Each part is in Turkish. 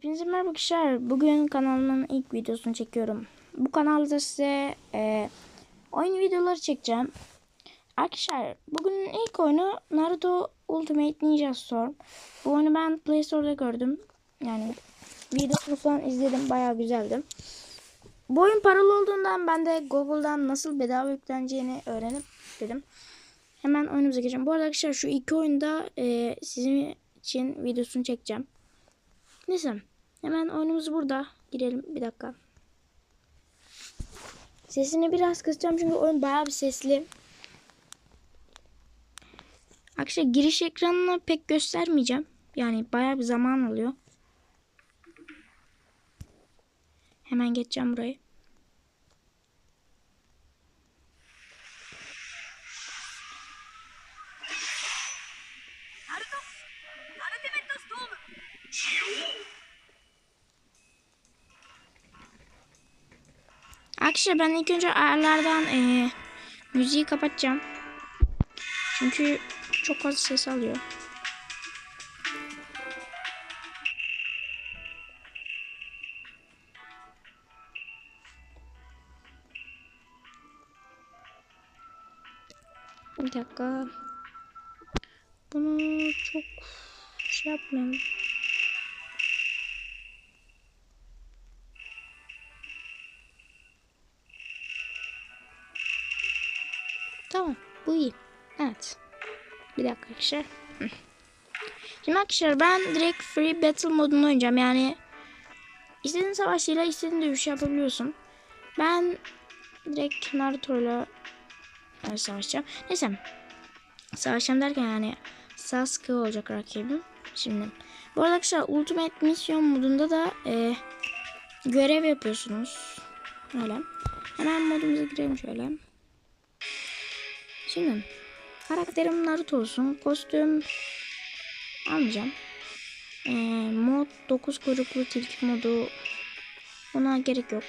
Hepinize merhaba arkadaşlar. Bugün kanalımın ilk videosunu çekiyorum. Bu kanalda size e, oyun videoları çekeceğim. Arkadaşlar bugünün ilk oyunu Naruto Ultimate Ninja Storm. Bu oyunu ben Play Store'da gördüm. Yani videosunu falan izledim. Bayağı güzeldi. Bu oyun paralı olduğundan ben de Google'dan nasıl bedava yükleneceğini öğrenip dedim. Hemen oyunumuza geçelim. Bu arada arkadaşlar şu iki oyunda e, sizin için videosunu çekeceğim. Neyse. Hemen oyunumuz burada. Girelim. Bir dakika. Sesini biraz kısacağım çünkü oyun bayağı bir sesli. Arkadaşlar giriş ekranını pek göstermeyeceğim. Yani bayağı bir zaman alıyor. Hemen geçeceğim burayı. Arkadaşlar ben ilk önce ayarlardan eee, müziği kapatacağım. Çünkü çok fazla ses alıyor. Bir dakika. Bunu çok şey yapmayalım. Bu iyi. Evet. Bir dakika arkadaşlar. Şimdi arkadaşlar ben direkt free battle modunu oynayacağım. Yani istediğin savaşçıyla istediğin dövüş yapabiliyorsun. Ben direkt Naruto'yla e, savaşacağım. Neyse. Savaşacağım derken yani Sasuke olacak rakibim. Şimdi. Bu arada arkadaşlar Ultimate Mission modunda da e, görev yapıyorsunuz. Öyle. Hemen modumuza girelim şöyle. Şimdi karakterim Naruto olsun. Kostüm almayacağım. Ee, mod 9 kuyruklu tilki modu ona gerek yok.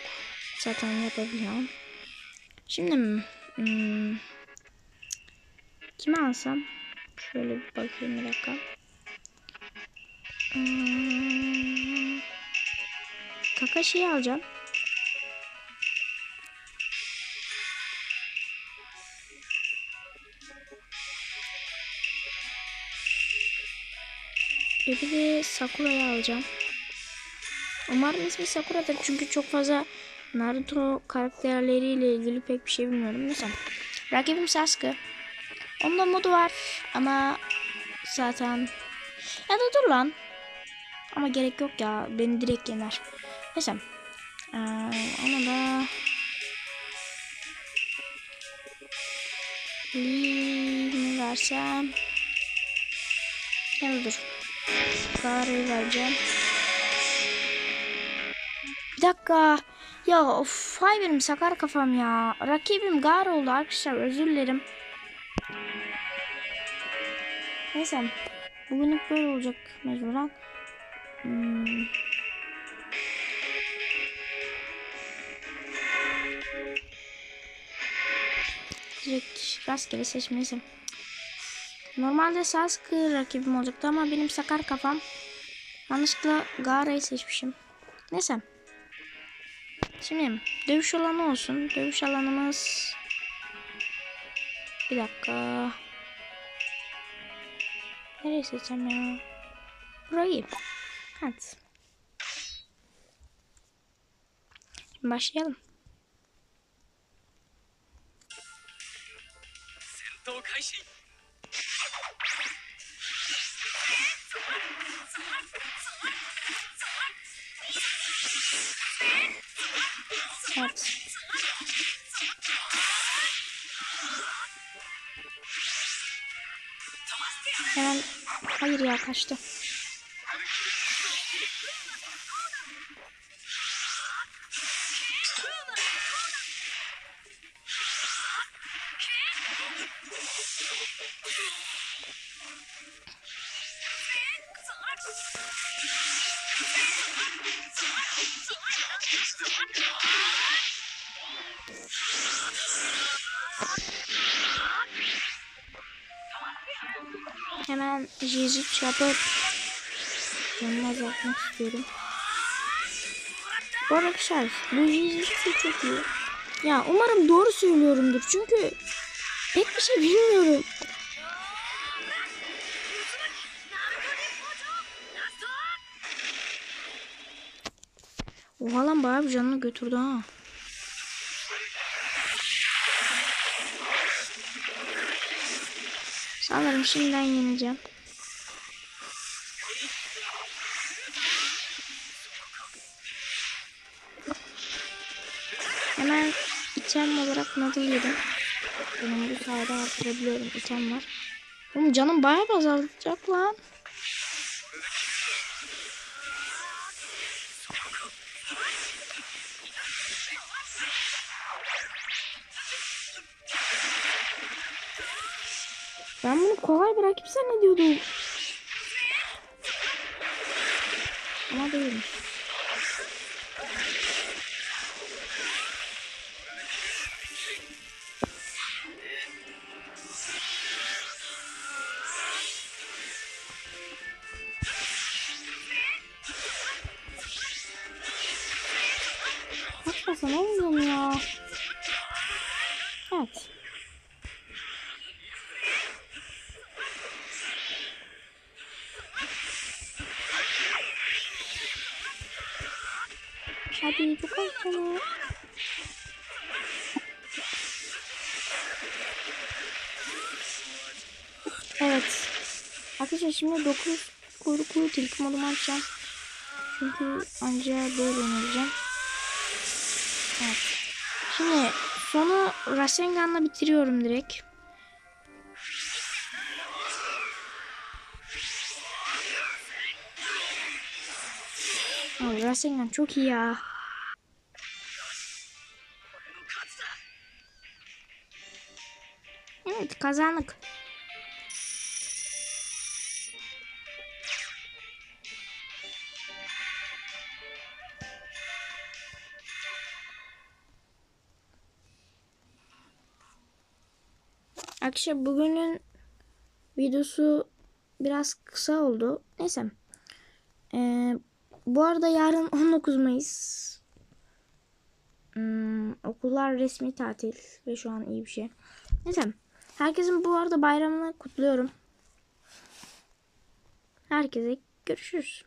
Zaten yapabiliyorum. Şimdi hmm, kimi alsam? Şöyle bir bakayım bir dakika. Hmm, Kakashi'yi alacağım. Ve bir de Sakura'yı alacağım. Umarım ismi Sakura'dır çünkü çok fazla Naruto karakterleriyle ilgili pek bir şey bilmiyorum. Neyse. Rakibim Sasuke. Onda modu var ama zaten ya da dur lan. Ama gerek yok ya. Beni direkt yener. Neyse. Ee, ona da Lee mi versem? Ya dur. Gara'yı vereceğim. Bir dakika. Ya of hay benim sakar kafam ya. Rakibim Gara oldu arkadaşlar özür dilerim. Neyse. Bugünlük böyle olacak mecburen. Hmm. Direkt rastgele seçmeliyim. Normalde Sasuke rakibim olacaktı ama benim sakar kafam yanlışlıkla Gara'yı seçmişim. Neyse. Şimdi dövüş alanı olsun. Dövüş alanımız bir dakika. Nereye seçeceğim ya? Burayı. Evet. Şimdi başlayalım. Sento 開始 Hemen hayır ya kaçtı. Hemen Jijik yapıp canını azaltmak istiyorum. Bu arkadaşlar Luigi izleyicisi çok iyi. Ya umarım doğru söylüyorumdur çünkü pek bir şey bilmiyorum. Oha lan bayağı bir canını götürdü ha. Sanırım şimdiden yeneceğim. Hemen item olarak nadal yedim. Benim bu sayede artırabiliyorum item var. Oğlum canım bayağı bir azalacak lan. Ben bunu kolay bir rakip zannediyordum. Ama değilmiş. Bakmasana oğlum ya. Evet. Hadi çok az canı. Evet. Arkadaşlar şimdi 9 kuyruklu tilki modumu açacağım. Çünkü anca böyle oynayacağım. Evet. Şimdi sonu Rasengan'la bitiriyorum direkt. Rasengan çok iyi ya. Evet kazandık. Arkadaşlar bugünün videosu biraz kısa oldu. Neyse. Ee, bu arada yarın 19 Mayıs. Hmm, okullar resmi tatil ve şu an iyi bir şey. Neyse. Herkesin bu arada bayramını kutluyorum. Herkese görüşürüz.